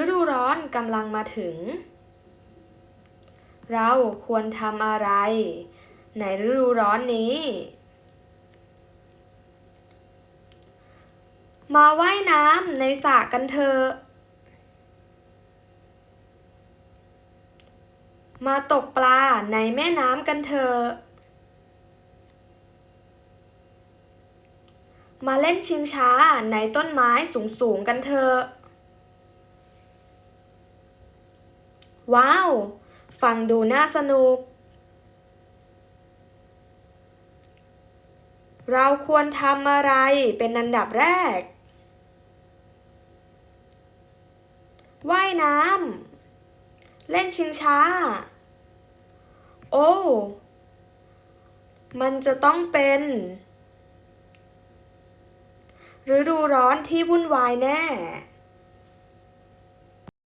ฤดูร้อนกำลังมาถึง เราควรทำอะไร ในฤดูร้อนนี้ มาว่ายน้ำในสระกันเถอะ มาตกปลาในแม่น้ำกันเถอะ มาเล่นชิงช้าในต้นไม้สูงๆกันเถอะ ว้าว ฟังดูน่าสนุก เราควรทำอะไรเป็นอันดับแรก ว่ายน้ำ เล่นชิงช้า โอ้ มันจะต้องเป็นฤดูร้อนที่วุ่นวายแน่